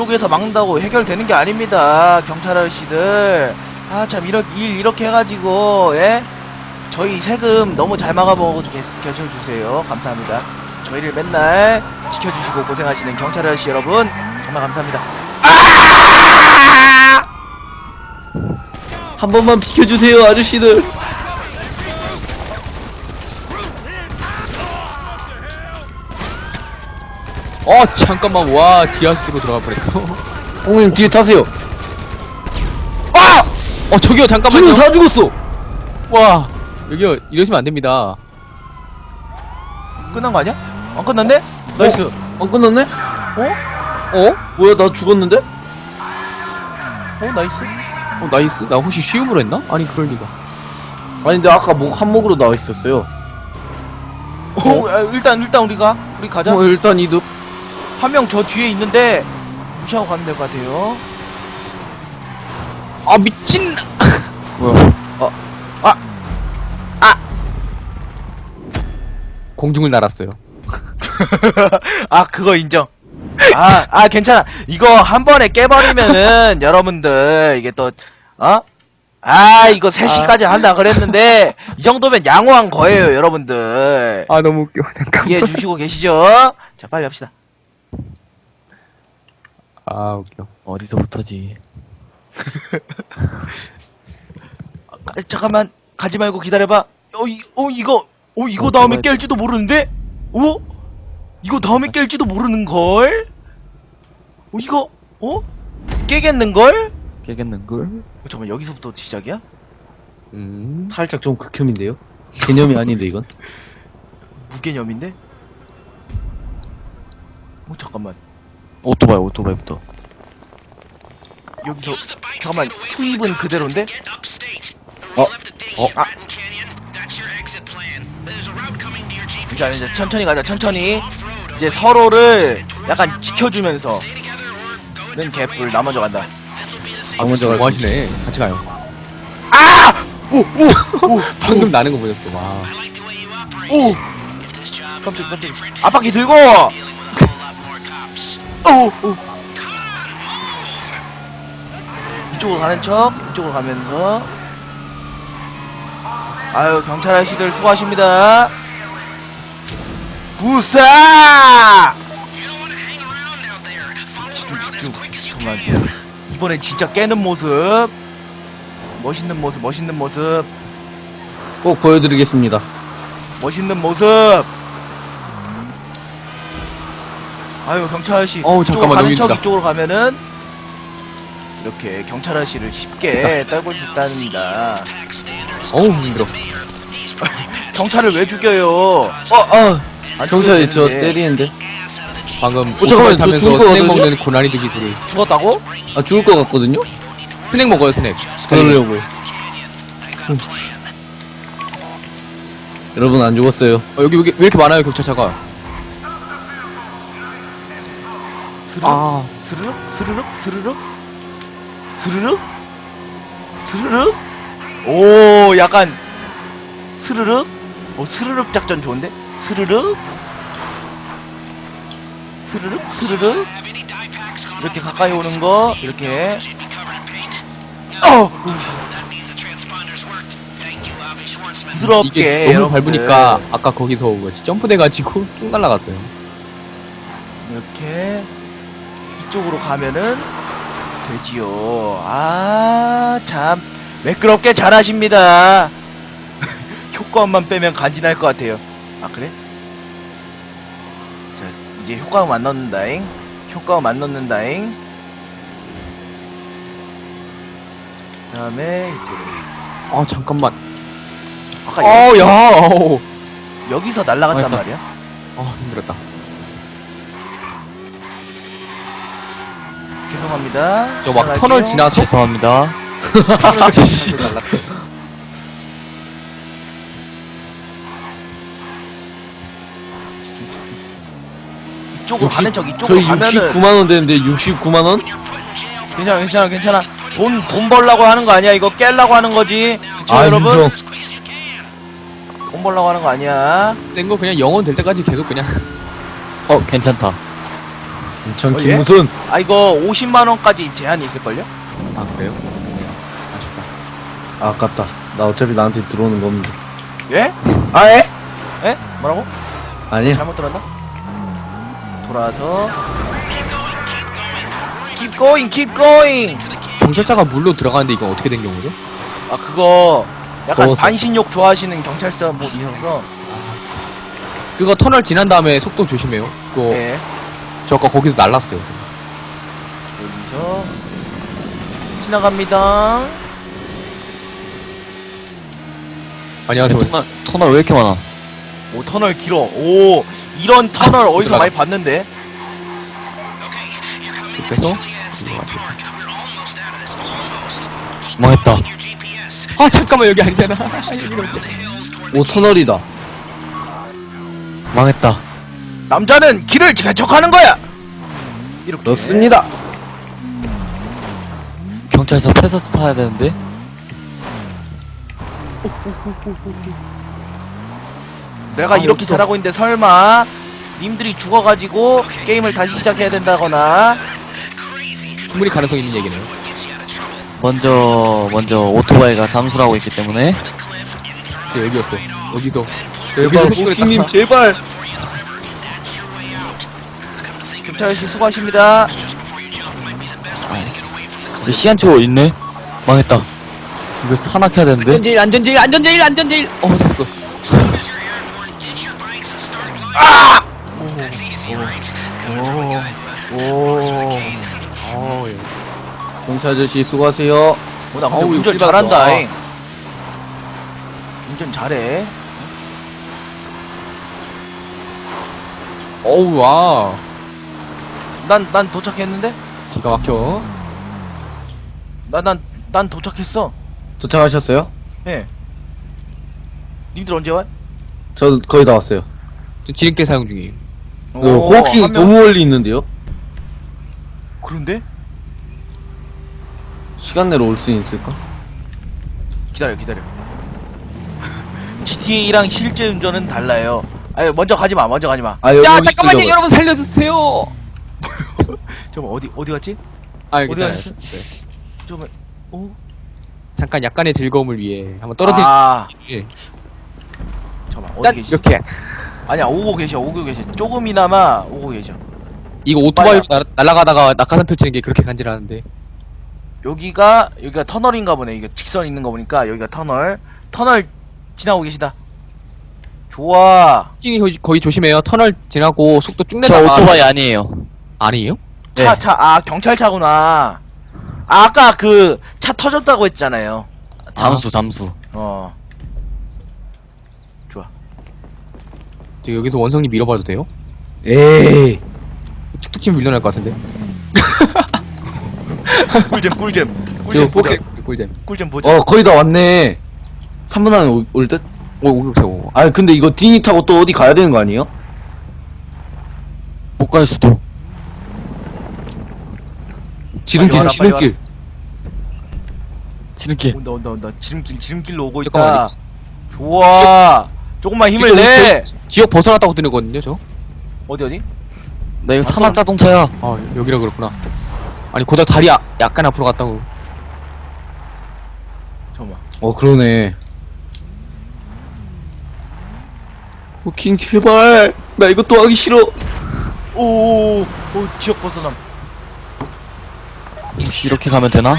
이쪽에서 막는다고 해결되는 게 아닙니다. 경찰 아저씨들. 아, 참, 이렇게, 일 이렇게 해가지고, 예? 저희 세금 너무 잘 막아보고 계- 계셔주세요. 감사합니다. 저희를 맨날 지켜주시고 고생하시는 경찰 아저씨 여러분, 정말 감사합니다. 한 번만 비켜주세요 아저씨들 어 잠깐만 와 지하수로 들어가 버렸어 형님 뒤에 타세요 아! 어 저기요 잠깐만요 지금 다 죽었어 와 여기요 이러시면 안 됩니다 끝난 거 아니야? 안 끝났네? 나이스. 안 끝났네? 어? 어? 뭐야 나 죽었는데? 어, 나이스. 어 나이스 나 혹시 쉬움으로 했나? 아니 그럴 리가 아니 근데 아까 목 한목으로 나와 있었어요 어, 아, 일단, 일단 우리가, 우리 가자. 어 일단 이득 한 명 저 뒤에 있는데, 무시하고 가면 될 것 같아요. 아 미친 뭐야 공중을 날았어요 아, 그거 인정. 아, 아, 괜찮아. 이거 한 번에 깨버리면은, 여러분들, 이게 또, 어? 아, 이거 3시까지 한다 그랬는데, 이 정도면 양호한 거예요, 여러분들. 아 너무 웃겨 잠깐만 이해해 주시고 계시죠? 자, 빨리 합시다. 아 웃겨 어디서부터지 아, 잠깐만, 가지 말고 기다려봐. 어, 이, 어, 이거, 어, 이거 다음에 깰지도 모르는데? 어? 이거 다음에 깰지도 모르는 걸? 어, 이거, 어? 깨겠는 걸? 깨겠는 걸? 어, 잠깐만, 여기서부터 시작이야? 음 살짝 좀 극혐인데요? 개념이 아닌데 이건 무개념인데? 어, 잠깐만. 오토바이 오토바이부터 여기서, 잠깐만, 수입은 그대로인데? 어? 어? 아. 자, 이제 천천히 가자, 천천히. 이제 서로를 약간 지켜주면서. 는 개뿔, 나 먼저 간다. 아 먼저 갈뭐 하시네 같이 가요 아! 오! 오! 오! 방금 나는 거 보셨어 와 오! 깜짝 깜짝 앞바퀴 들고! 오! 오! 이쪽으로 가는 척 이쪽으로 가면서 아유 경찰 아저씨들 수고하십니다 부사! 집중 집중 잠깐만 이번엔 진짜 깨는 모습 멋있는 모습 멋있는 모습 꼭 보여드리겠습니다 멋있는 모습. 아유 경찰 아저씨. 어우, 이쪽으로 잠깐만, 가는 여기 척 있다. 이쪽으로 가면은 이렇게 경찰 아저씨를 쉽게 떨굴 수 있답니다. 어우 힘들어 경찰을 왜 죽여요? 어 아 안 경찰이 저 죽여도 되는데. 때리는데 방금 잠깐만, 오토바이 저 타면서 스낵 거거든요? 먹는 고난이도 기술을 죽었다고? 아 죽을 것 같거든요? 스낵 먹어요 스낵 그러려고 요 여러분 안 죽었어요 어, 여기, 여기 왜 이렇게 많아요 경찰차가 스르륵 아. 스르륵 스르륵 스르륵 스르륵 스르륵. 오 약간 스르륵. 오 스르륵 작전 좋은데? 스르륵. 스르륵 스르륵. 이렇게 가까이 오는 거 이렇게. 어! 부드럽게 이게 너무 여러분들. 밟으니까 아까 거기서 뭐지? 점프돼가지고 쭉 날아갔어요. 이렇게 이쪽으로 가면은 되지요. 아, 참 매끄럽게 잘하십니다. 효과음만 빼면 간지날 것 같아요. 아 그래? 자, 이제 효과음 안 넣는다잉. 효과음 안 넣는다잉. 그 다음에 이쪽으로. 아 잠깐만 아까 여, 어야 어우 여기서 날아갔단 아이고. 말이야. 아 힘들었다 죄송합니다. 저 막. 터널 지나서 죄송합니다. 터널 지나서 날랐어 이쪽으로 가는 척 이쪽으로 저희 가면은 69만 원 되는데 69만 원? 괜찮아 괜찮아 괜찮아. 돈 돈 벌라고 하는 거 아니야? 이거 깰라고 하는 거지. 그쵸 아 여러분? 인정. 돈 벌라고 하는 거 아니야? 낸거 그냥 영원 될 때까지 계속 그냥. 어 괜찮다 전 어, 예? 김무순. 아 이거 50만 원까지 제한이 있을걸요? 아 그래요? 네. 아쉽다. 아, 아깝다. 나 어차피 나한테 들어오는 거 없는데. 예? 아, 에? 예? 뭐라고? 아니야. 잘못 들었나? 돌아서 keep going, keep going. 경찰차가 물로 들어가는데 이건 어떻게 된 경우죠? 아 그거 약간 더워서. 반신욕 좋아하시는 경찰서 분이셔서 그거 터널 지난 다음에 속도 조심해요. 그거 예 저 아까 거기서 날랐어요. 여기서 지나갑니다. 안녕하세요. 터널, 터널 왜 이렇게 많아? 오 터널 길어. 오 이런 터널 어디서 들어가. 많이 봤는데? 빼서 망했다. 아 잠깐만 여기 아니잖아. 오, 터널이다. 망했다. 남자는 길을 개척하는 거야. 이렇게. 넣습니다. 경찰서 패서스 타야 되는데? 내가 아, 이렇게. 잘하고 있는데 설마 님들이 죽어가지고 게임을 다시 시작해야 된다거나 충분히 가능성 있는 얘기네요. 먼저, 먼저 오토바이가 잠수를 하고 있기 때문에 네, 여기였어. 여기서 제발, 여기서 속도를 호키님, 딱- 제발. 경찰 씨 수고하십니다. 이 시간초 있네? 망했다. 이거 산악해야 되는데? 안전제일 안전제일 안전제일 안전제일. 어 됐어. 오. 어 예. 경찰 아저씨 수고하세요. 어, 나 근데 어우, 운전 이거 잘한다. 아. 잉. 운전 잘해. 어우 와 난, 난 도착했는데? 기가 막혀. 나, 난, 난 도착했어. 도착하셨어요? 예. 님들 언제 와? 저 거의 다 왔어요. 저 지름길 사용 중이에요. 그 오, 호킹 한 명- 너무 멀리 있는데요? 그런데? 시간 내로 올 수 있을까? 기다려, 기다려. GTA랑 실제 운전은 달라요. 아니, 먼저 가지 마, 먼저 가지 마. 아, 여기 야 있으려고요. 여러분 살려주세요. 잠깐 어디, 어디 갔지? 아 어디 괜찮아요. 네. 좀, 오? 잠깐 약간의 즐거움을 위해 한번 떨어뜨리. 아, 예. 잠깐만, 어디 짠 계시? 이렇게. 아니야, 오고 계셔, 오고 계셔. 조금이나마 오고 계셔. 이거 오토바이로 날, 날아가다가 낙하산 펼치는 게 그렇게 간지나는데. 여기가 여기가 터널인가 보네. 이게 직선 있는 거 보니까 여기가 터널. 터널 지나고 계시다. 좋아. 킹이 거기, 거기 조심해요. 터널 지나고 속도 쭉 저 내다가. 오토바이 아니에요. 아니에요? 차, 네. 차, 아, 경찰차구나. 아, 아까 그, 차 터졌다고 했잖아요. 잠수, 잠수. 어. 저 여기서 원성님 밀어봐도 돼요? 에이. 툭툭 치면 밀려날 것 같은데. 꿀잼, 꿀잼. 꿀잼 보자. 꿀잼. 꿀잼. 꿀잼 보자. 어, 거의 다 왔네. 3분 안에 올- 올 듯? 오, 오세요. 아, 근데 이거 디니 타고 또 어디 가야 되는 거 아니에요? 못 갈 수도. 지름길, 와라, 빨리 지름길. 지름길. 온다, 온다, 온다. 지름길, 지름길로 오고 있다. 좋아. 조금만 힘을 지금 내. 저- 지역 벗어났다고 들었거든요, 저. 어디, 어디? 나 이거 산악 자동차야. 아, 여기라 그렇구나. 아니, 고작 다리 아, 약간 앞으로 갔다고. 잠깐만. 어, 그러네. 호킹, 제발. 나 이거 또 하기 싫어. 오, 오, 오, 오, 지역 벗어남. 혹시 이렇게 가면 되나?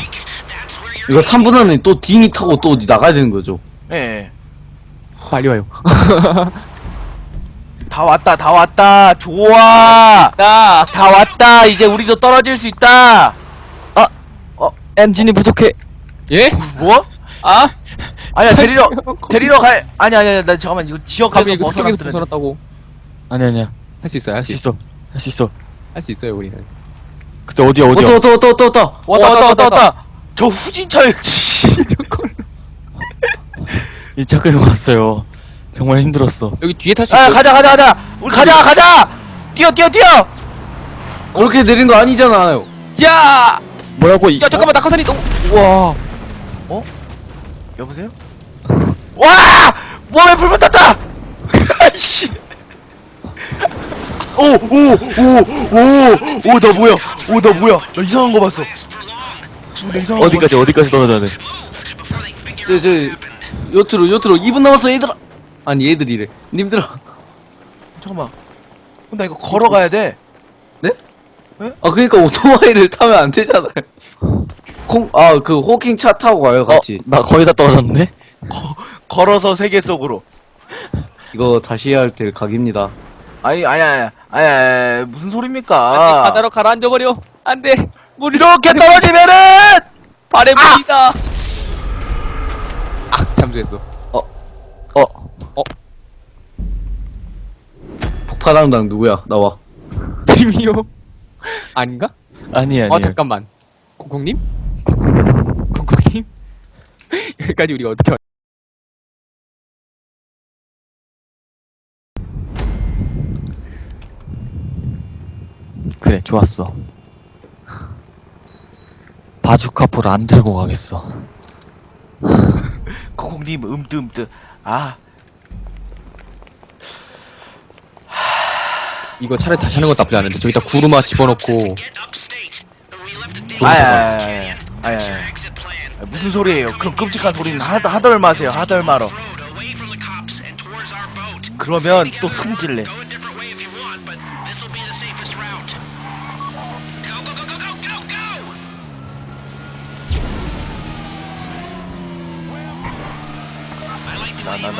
이거 3분 안에 또 디니 타고 또 어디 나가야 되는 거죠? 예, 예. 빨리 와요. 다 왔다, 다 왔다. 좋아. 야! 다 왔다. 이제 우리도 떨어질 수 있다. 엔진이 부족해. 예? 뭐? 아? 아니야 데리러 데리러 갈 아니 아니 아니 나 잠깐만 이거 지역에서 이거 벗어났더니 벗어났다고. 아니, 아니야. 할 수 있어요, 할할 수. 있어. 할 수 있어. 할 수 있어요, 우리는. 그때 어디야, 어디야? 왔다, 왔다, 왔다, 왔다, 왔다. 왔다 왔다 왔다 왔다, 저 후진차를 이 차까지 왔어요. 정말 힘들었어. 여기 뒤에 탈수아 있어요. 가자 가자 가자 우리 가자 가자 뛰어 뛰어 뛰어 그렇게 내린 거 아니잖아요. 야! 뭐라고, 이. 야, 잠깐만, 낙하산이 너무. 우와. 여보세요 와 몸에 불 붙었다 아이씨 오, 오, 오, 오, 오, 나 뭐야? 오, 나 뭐야? 나 이상한 거 봤어. 나 이상한 거 어디까지 어디까지 떨어져야 돼? 저, 저, 요트로, 요트로. 2분 남았어, 얘들아! 아니, 얘들이래. 님들아. 봤어. 잠깐만. 어, 나 이거 걸어가야 돼. 아, 그니까 오토바이를 타면 안 되잖아요. 콩, 아, 그, 호킹 차 타고 가요, 어, 같이. 나 거의 다 떨어졌는데? 걸어서 세계 속으로. 이거 다시 해야 할 때 각입니다. 아니, 아니, 아니, 아니, 아니, 무슨 소리입니까? 아. 바다로 가라앉아 버려. 안 돼. 물이 이렇게 떨어지면은! 발에 물이다. 아, 잠수했어. 어, 폭파당당 누구야? 나와. 팀이요. 아닌가? 아니, 아니. 어, 잠깐만. 콩콩님? 콩콩님? 여기까지 우리가 어떻게 그래, 좋았어. 바주카포를 안 들고 가겠어. 코콩님, 음뜨, 음뜨. 아, 이거 차라리 다시 하는 것도 나쁘지 않은데 저기다 구루마 집어넣고 아야, 아야, 아야, 아야. 무슨 소리예요? 그럼 끔찍한 소리는 하더, 하덜 마세요, 하덜 말어. 그러면 또 승질내.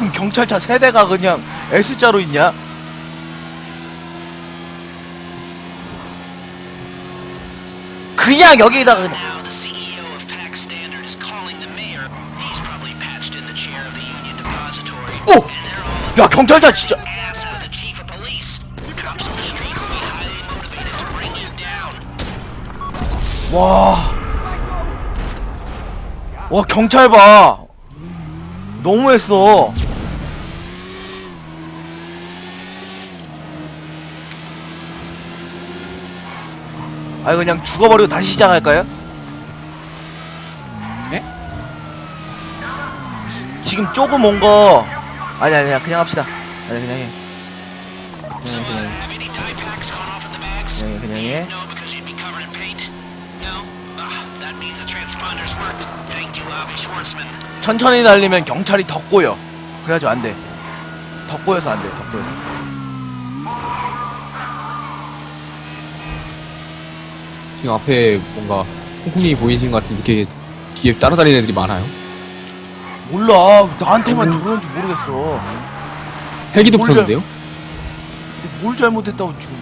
무슨 경찰차 세대가 그냥 S자로 있냐? 그냥 여기다 그냥. 오! 야 경찰차 진짜. 와. 와 경찰 봐. 너무했어. 아, 그냥 죽어버리고 다시 시작할까요? 네? 지금 조금 온 거. 아니, 아니, 그냥, 그냥 합시다. 아니, 그냥 해. 그냥 해, 그냥 해. 그냥 해, 그냥 해. Ah. 천천히 달리면 경찰이 더 꼬여. 그래가지고 안 돼. 더 꼬여서 안 돼, 더 꼬여서. 지금 앞에 뭔가 콩콩님이 보이시는 것 같은데 이렇게 뒤에 따라다니는 애들이 많아요 몰라. 나한테만 저러는지 모르겠어. 헬기도 뭘 붙었는데요? 뭘 잘못했다고 지금.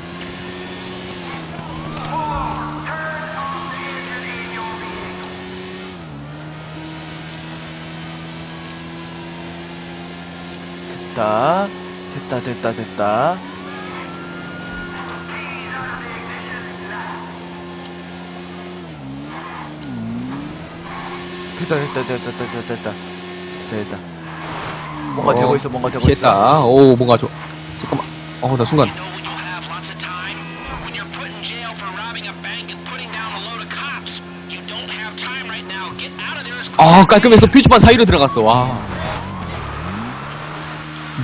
됐다. 됐다, 됐다, 됐다. 됐다, 됐다, 됐다, 됐다, 됐다, 됐다. 됐다. 뭔가 어, 되고 있어, 뭔가 되고 있어. 피했다 오 뭔가 저 잠깐만 어 나 순간 아 깔끔해서 표지판 사이로 들어갔어 와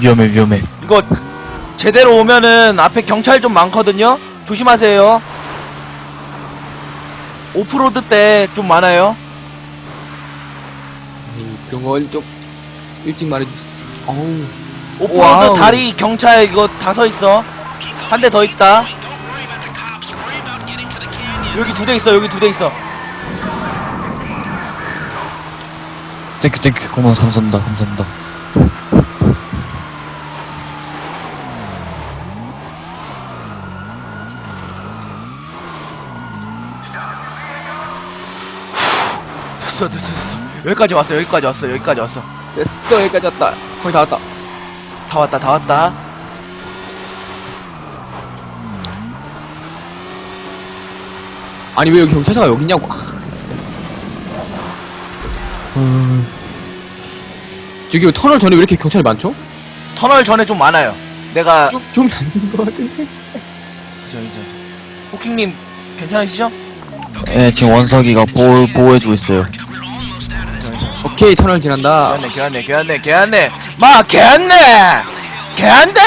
위험해, 위험해. 이거 제대로 오면은 앞에 경찰 좀 많거든요. 조심하세요. 오프로드 때 좀 많아요. 에이, 그런 걸좀 일찍 말해주세요 어우 오프로드 와우. 다리 경찰 이거 다 서 있어. 한 대 더 있다. 여기 두 대 있어. 여기 두 대 있어. 땡큐, 땡큐. 고마워, 감사합니다, 감사합니다. 됐어, 됐어, 됐어. 여기까지 왔어 여기까지 왔어 여기까지 왔어. 됐어 여기까지 왔다. 거의 다 왔다. 다 왔다 다 왔다. 아니 왜 여기 경찰차가 여기 있냐고. 아 진짜. 음... 저기 터널 전에 왜 이렇게 경찰이 많죠? 터널 전에 좀 많아요. 내가 좀, 좀 남는 것 같은데? 그죠 그죠 호킹님 괜찮으시죠? 예, 지금 원석이가 보호해주고 있어요. 오케이 터널 지난다 개안네 개안네 개안네 개안네 마 개안네 개안돼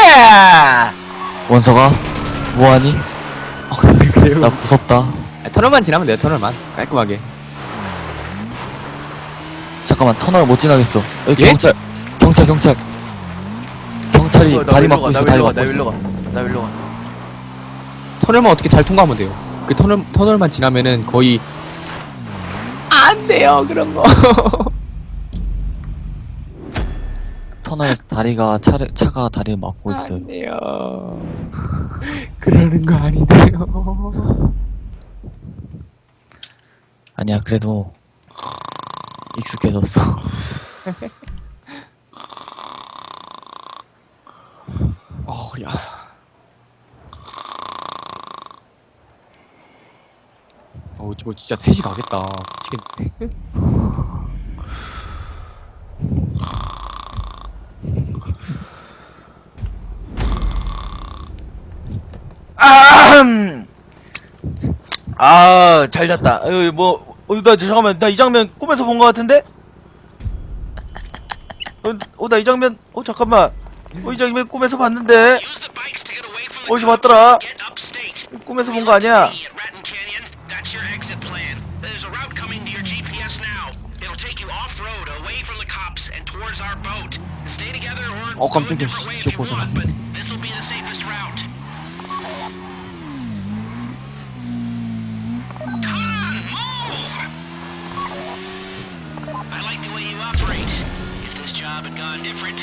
원석아, 뭐하니? 아왜 그래요? 나 무섭다. 아, 터널만 지나면 돼요 터널만 깔끔하게 잠깐만, 터널 못 지나겠어. 여기 예? 경찰, 경찰, 경찰. 경찰이 어, 나 다리 일로 막고 가, 있어, 나 다리 일로 가, 막고 나 있어. 일로 가, 나 일로 가. 터널만 어떻게 잘 통과하면 돼요 그 터널, 터널만 지나면은 거의 안 돼요 그런 거 터널에서 다리가, 차, 차가 다리를 막고 있어요. 안 돼요 그러는 거 아닌데요 아니야, 그래도 익숙해졌어. 어, 야. 어, 이거 진짜 셋이 가겠다. 미치겠네. 아, 잘 잤다. 어이, 뭐, 어, 나 잠깐만, 나 이 장면 꿈에서 본 것 같은데? 어, 어, 나 이 장면, 어, 잠깐만. 어, 이 장면 꿈에서 봤는데? 어디서 봤더라? 꿈에서 본 거 아니야? There's a route coming gone different,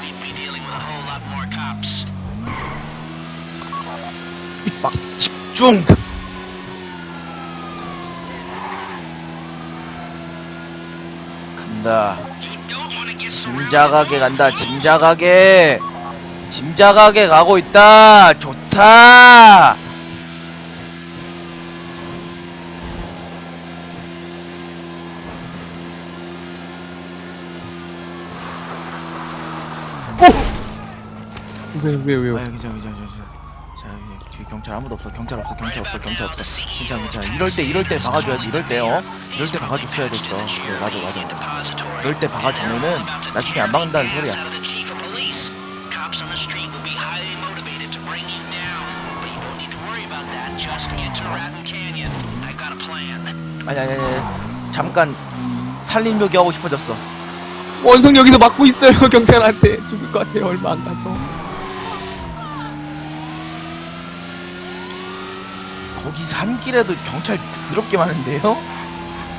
we'd be dealing with a whole lot more cops. 집중! 간다. 짐작하게 간다, 짐작하게! 짐작하게 가고 있다! 좋다! 왜, 왜? 아, 괜찮아, 괜찮아, 괜찮아. 자, 여기 뒤에 경찰 아무도 없어, 경찰 없어, 경찰 없어, 경찰 없어. 괜찮아, 괜찮아. 이럴 때, 이럴 때 박아줘야지, 이럴 때, 어? 이럴 때 박아줬어야 됐어. 그래, 맞아, 맞아. 이럴 때 박아주면은 나중에 안 박는다는 소리야. 아니, 아니, 아니. 잠깐, 살림욕이 하고 싶어졌어. 원성 여기서 막고 있어요, 경찰한테. 죽을 것 같아요, 얼마 안 가서. 거기 산길에도 경찰 더럽게 많은데요?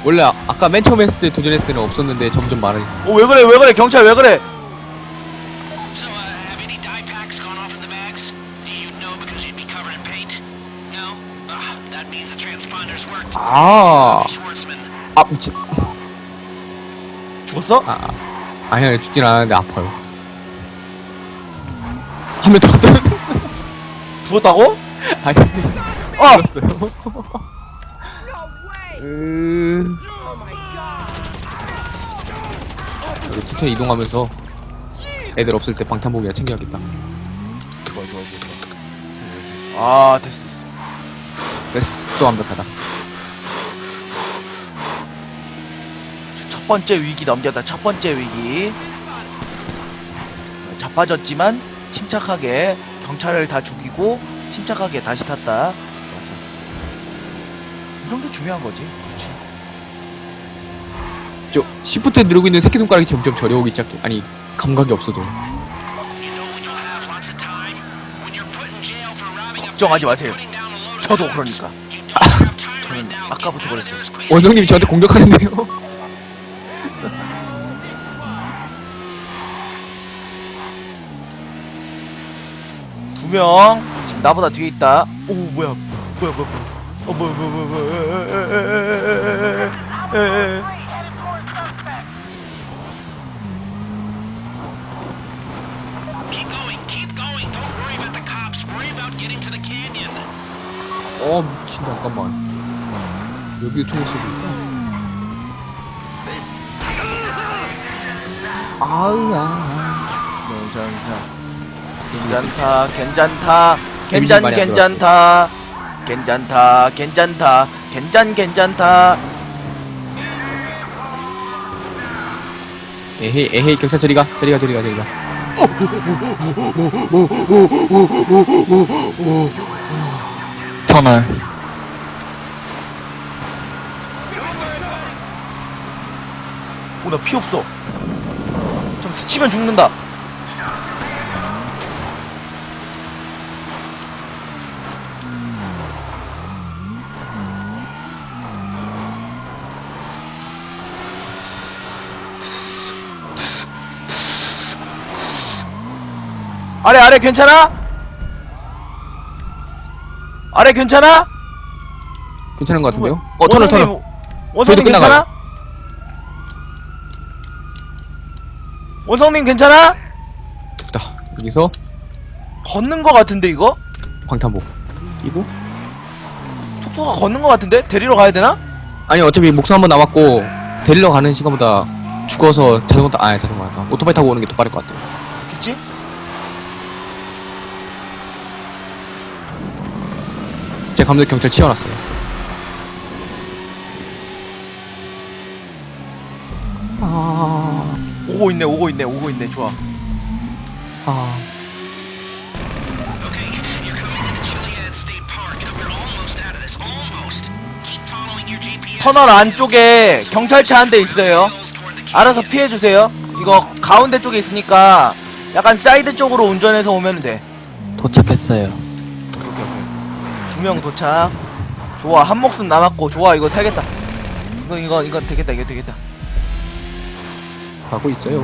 원래 아, 아까 맨 처음 했을 때 도전했을 때는 없었는데 점점 많아지 어, 왜 그래, 왜 그래, 경찰 왜 그래? So, uh, have any dye packs gone off in the bags? You know because you'd be covered in paint? No? Ah, that means the transponders worked. 아, Schwartzman, 아, 미친. 죽었어? 아, 아. 아니, 아니, 죽진 않았는데 아파요. 한명더 떨어졌어. 죽었다고? 아니, 어! 으... 여기 천천히 이동하면서 애들 없을 때 방탄복이나 챙겨야겠다. 좋아, 좋아, 좋아. 아, 됐어. 됐어, 완벽하다. 첫 번째 위기 넘겼다. 첫 번째 위기. 자빠졌지만 침착하게 경찰을 다 죽이고 침착하게 다시 탔다. 이런 게 중요한 거지. 그렇지. 저, 시프트 누르고 있는 새끼 손가락이 점점 저려오기 시작해. 아니, 감각이 없어도. 걱정하지 마세요. 저도. 그러니까. 저는. 아까부터 그랬어요. 원성님이 저한테 공격하는데요. 두 명. 지금 나보다 뒤에 있다. 오, 뭐야. 뭐야, 뭐야, 뭐야. 어, 뭐야, 뭐야, 뭐야, 뭐야. 에, 에, 에. 어, 미친, 잠깐만. 총을 쏘고 있어. 아우, 아. 괜찮다 괜찮다 괜찮 괜찮다 괜찮다 괜찮다 괜찮 괜찮다 에헤이, 에헤이, 경찰 저리가, 저리가, 저리가, 저리가. 터널. 오나 피 없어 좀 스치면 죽는다 아래 아래 괜찮아? 아래 괜찮아? 괜찮은 것 같은데요? 어, 터널, 터널. 원성님 저희도 괜찮아? 끝나가요. 원성님 괜찮아? 됐다. 여기서 걷는 거 같은데 이거? 광탄복. 끼고. 속도가 걷는 거 같은데? 데리러 가야 되나? 아니, 어차피 목숨 한번 남았고, 데리러 가는 시간보다 죽어서 자전거 타, 아니, 자전거 타. 오토바이 타고 오는 게 더 빠를 것 같아요. 그치? 감독 경찰 치워놨어요. 오고 있네 오고 있네 오고 있네 좋아 아. Okay, you're coming into Chiliad State Park. We're almost out of this. Almost. Keep following your GPS. 터널 안쪽에 경찰차 한 대 있어요 알아서 피해주세요 이거 가운데 쪽에 있으니까 약간 사이드 쪽으로 운전해서 오면 돼 도착했어요. 두명 도착. 좋아 한 목숨 남았고 좋아 이거 살겠다. 이거 이거 이거 되겠다 이거 되겠다. 가고 있어요.